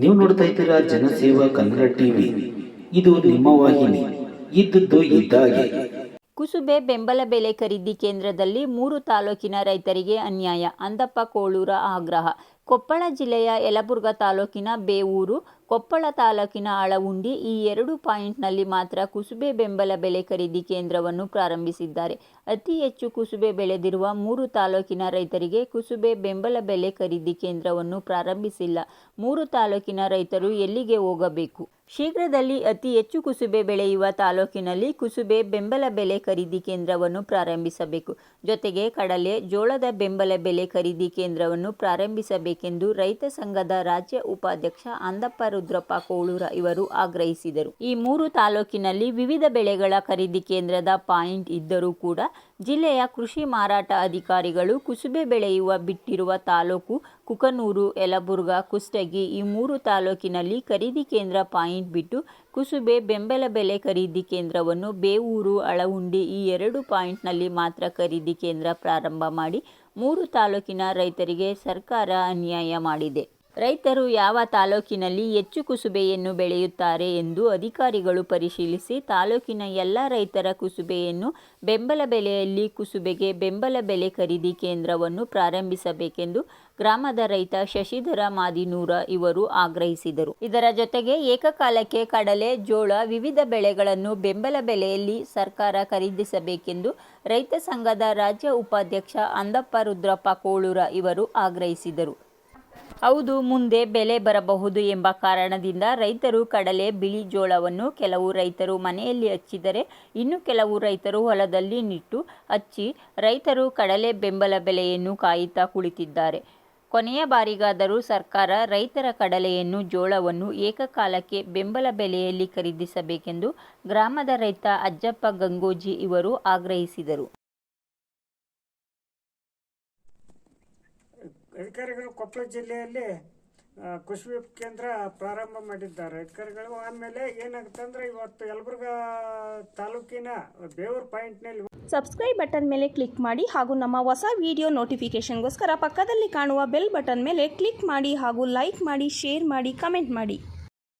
ನೀವು ನೋಡ್ತಾ ಇದ್ದೀರಾ ಜನಸೇವಾ ಕನ್ನಡ ಟಿವಿ. ಇದು ನಿಮ್ಮ ವಾಹಿನಿ. ಇದ್ದದ್ದು ಇದ್ದಾಗೆ ಕುಸುಬೆ ಬೆಂಬಲ ಬೆಲೆ ಖರೀದಿ ಕೇಂದ್ರದಲ್ಲಿ ಮೂರು ತಾಲೂಕಿನ ರೈತರಿಗೆ ಅನ್ಯಾಯ. ಅಂದಪ್ಪ, ಕೋಳೂರ ಆಗ್ರಹ. ಕೊಪ್ಪಳ ಜಿಲ್ಲೆಯ ಯಲಬುರ್ಗಾ ತಾಲೂಕಿನ ಬೇವೂರು ಕೊಪ್ಪಳ ತಾಲೂಕಿನ ಅಳವುಂಡಿ ಈ ಎರಡು ಪಾಯಿಂಟ್ನಲ್ಲಿ ಮಾತ್ರ ಕುಸುಬೆ ಬೆಂಬಲ ಬೆಲೆ ಖರೀದಿ ಕೇಂದ್ರವನ್ನು ಪ್ರಾರಂಭಿಸಿದ್ದಾರೆ. ಅತಿ ಹೆಚ್ಚು ಕುಸುಬೆ ಬೆಳೆದಿರುವ ಮೂರು ತಾಲೂಕಿನ ರೈತರಿಗೆ ಕುಸುಬೆ ಬೆಂಬಲ ಬೆಲೆ ಖರೀದಿ ಕೇಂದ್ರವನ್ನು ಪ್ರಾರಂಭಿಸಿಲ್ಲ. ಮೂರು ತಾಲೂಕಿನ ರೈತರು ಎಲ್ಲಿಗೆ ಹೋಗಬೇಕು? ಶೀಘ್ರದಲ್ಲಿ ಅತಿ ಹೆಚ್ಚು ಕುಸುಬೆ ಬೆಳೆಯುವ ತಾಲೂಕಿನಲ್ಲಿ ಕುಸುಬೆ ಬೆಂಬಲ ಬೆಲೆ ಖರೀದಿ ಕೇಂದ್ರವನ್ನು ಪ್ರಾರಂಭಿಸಬೇಕು. ಜೊತೆಗೆ ಕಡಲೆ, ಜೋಳದ ಬೆಂಬಲ ಬೆಲೆ ಖರೀದಿ ಕೇಂದ್ರವನ್ನು ಪ್ರಾರಂಭಿಸಬೇಕೆಂದು ರೈತ ಸಂಘದ ರಾಜ್ಯ ಉಪಾಧ್ಯಕ್ಷ ಅಂದಪ್ಪ ರುದ್ರಪ್ಪ ಕೋಳೂರ ಇವರು ಆಗ್ರಹಿಸಿದರು. ಈ ಮೂರು ತಾಲೂಕಿನಲ್ಲಿ ವಿವಿಧ ಬೆಳೆಗಳ ಖರೀದಿ ಕೇಂದ್ರದ ಪಾಯಿಂಟ್ ಇದ್ದರೂ ಕೂಡ ಜಿಲ್ಲೆಯ ಕೃಷಿ ಮಾರಾಟ ಅಧಿಕಾರಿಗಳು ಕುಸುಬೆ ಬೆಳೆಯುವ ಬಿಟ್ಟಿರುವ ತಾಲೂಕು ಕುಕನೂರು, ಯಲಬುರ್ಗಾ, ಕುಷ್ಟಗಿ ಈ ಮೂರು ತಾಲೂಕಿನಲ್ಲಿ ಖರೀದಿ ಕೇಂದ್ರ ಪಾಯಿಂಟ್ ಬಿಟ್ಟು ಕುಸುಬೆ ಬೆಂಬಲ ಬೆಲೆ ಖರೀದಿ ಕೇಂದ್ರವನ್ನು ಬೇವೂರು ಅಳವುಂಡಿ ಈ ಎರಡು ಪಾಯಿಂಟ್ನಲ್ಲಿ ಮಾತ್ರ ಖರೀದಿ ಕೇಂದ್ರ ಪ್ರಾರಂಭ ಮಾಡಿ ಮೂರು ತಾಲೂಕಿನ ರೈತರಿಗೆ ಸರ್ಕಾರ ಅನ್ಯಾಯ ಮಾಡಿದೆ. ರೈತರು ಯಾವ ತಾಲೂಕಿನಲ್ಲಿ ಹೆಚ್ಚು ಕುಸುಬೆಯನ್ನು ಬೆಳೆಯುತ್ತಾರೆ ಎಂದು ಅಧಿಕಾರಿಗಳು ಪರಿಶೀಲಿಸಿ ತಾಲೂಕಿನ ಎಲ್ಲ ರೈತರ ಕುಸುಬೆಯನ್ನು ಬೆಂಬಲ ಬೆಲೆಯಲ್ಲಿ ಕುಸುಬೆಗೆ ಬೆಂಬಲ ಬೆಲೆ ಖರೀದಿ ಕೇಂದ್ರವನ್ನು ಪ್ರಾರಂಭಿಸಬೇಕೆಂದು ಗ್ರಾಮದ ರೈತ ಶಶಿಧರ ಮಾದಿನೂರ ಇವರು ಆಗ್ರಹಿಸಿದರು. ಇದರ ಜೊತೆಗೆ ಏಕಕಾಲಕ್ಕೆ ಕಡಲೆ, ಜೋಳ ವಿವಿಧ ಬೆಳೆಗಳನ್ನು ಬೆಂಬಲ ಬೆಲೆಯಲ್ಲಿ ಸರ್ಕಾರ ಖರೀದಿಸಬೇಕೆಂದು ರೈತ ಸಂಘದ ರಾಜ್ಯ ಉಪಾಧ್ಯಕ್ಷ ಅಂದಪ್ಪ ರುದ್ರಪ್ಪ ಕೋಳೂರ ಇವರು ಆಗ್ರಹಿಸಿದರು. ಹೌದು, ಮುಂದೆ ಬೆಲೆ ಬರಬಹುದು ಎಂಬ ಕಾರಣದಿಂದ ರೈತರು ಕಡಲೆ, ಬಿಳಿ ಜೋಳವನ್ನು ಕೆಲವು ರೈತರು ಮನೆಯಲ್ಲಿ ಹಚ್ಚಿದರೆ, ಇನ್ನು ಕೆಲವು ರೈತರು ಹೊಲದಲ್ಲಿ ನಿಟ್ಟು ಹಚ್ಚಿ, ರೈತರು ಕಡಲೆ ಬೆಂಬಲ ಬೆಲೆಯನ್ನು ಕಾಯುತ್ತಾ ಕುಳಿತಿದ್ದಾರೆ. ಕೊನೆಯ ಬಾರಿಗಾದರೂ ಸರ್ಕಾರ ರೈತರ ಕಡಲೆಯನ್ನು, ಜೋಳವನ್ನು ಏಕಕಾಲಕ್ಕೆ ಬೆಂಬಲ ಬೆಲೆಯಲ್ಲಿ ಖರೀದಿಸಬೇಕೆಂದು ಗ್ರಾಮದ ರೈತ ಅಜ್ಜಪ್ಪ ಗಂಗೋಜಿ ಇವರು ಆಗ್ರಹಿಸಿದರು. ಅಧಿಕಾರಿಗಳು ಕೊಪ್ಪಳ ಜಿಲ್ಲೆಯಲ್ಲಿ ಕುಸುಬಿ ಕೇಂದ್ರ ಪ್ರಾರಂಭ ಮಾಡಿದ್ದಾರೆ. ಅಧಿಕಾರಿಗಳು ಆಮೇಲೆ ಏನಾಗುತ್ತೆ ಅಂದ್ರೆ ಇವತ್ತು ಯಲಬುರ್ಗಾ ತಾಲೂಕಿನ ಬೇವೂರ್ ಪಾಯಿಂಟ್ನಲ್ಲಿ ಸಬ್ಸ್ಕ್ರೈಬ್ ಬಟನ್ ಮೇಲೆ ಕ್ಲಿಕ್ ಮಾಡಿ ಹಾಗೂ ನಮ್ಮ ಹೊಸ ವಿಡಿಯೋ ನೋಟಿಫಿಕೇಶನ್ಗೋಸ್ಕರ ಪಕ್ಕದಲ್ಲಿ ಕಾಣುವ ಬೆಲ್ ಬಟನ್ ಮೇಲೆ ಕ್ಲಿಕ್ ಮಾಡಿ ಹಾಗೂ ಲೈಕ್ ಮಾಡಿ ಶೇರ್ ಮಾಡಿ ಕಮೆಂಟ್ ಮಾಡಿ.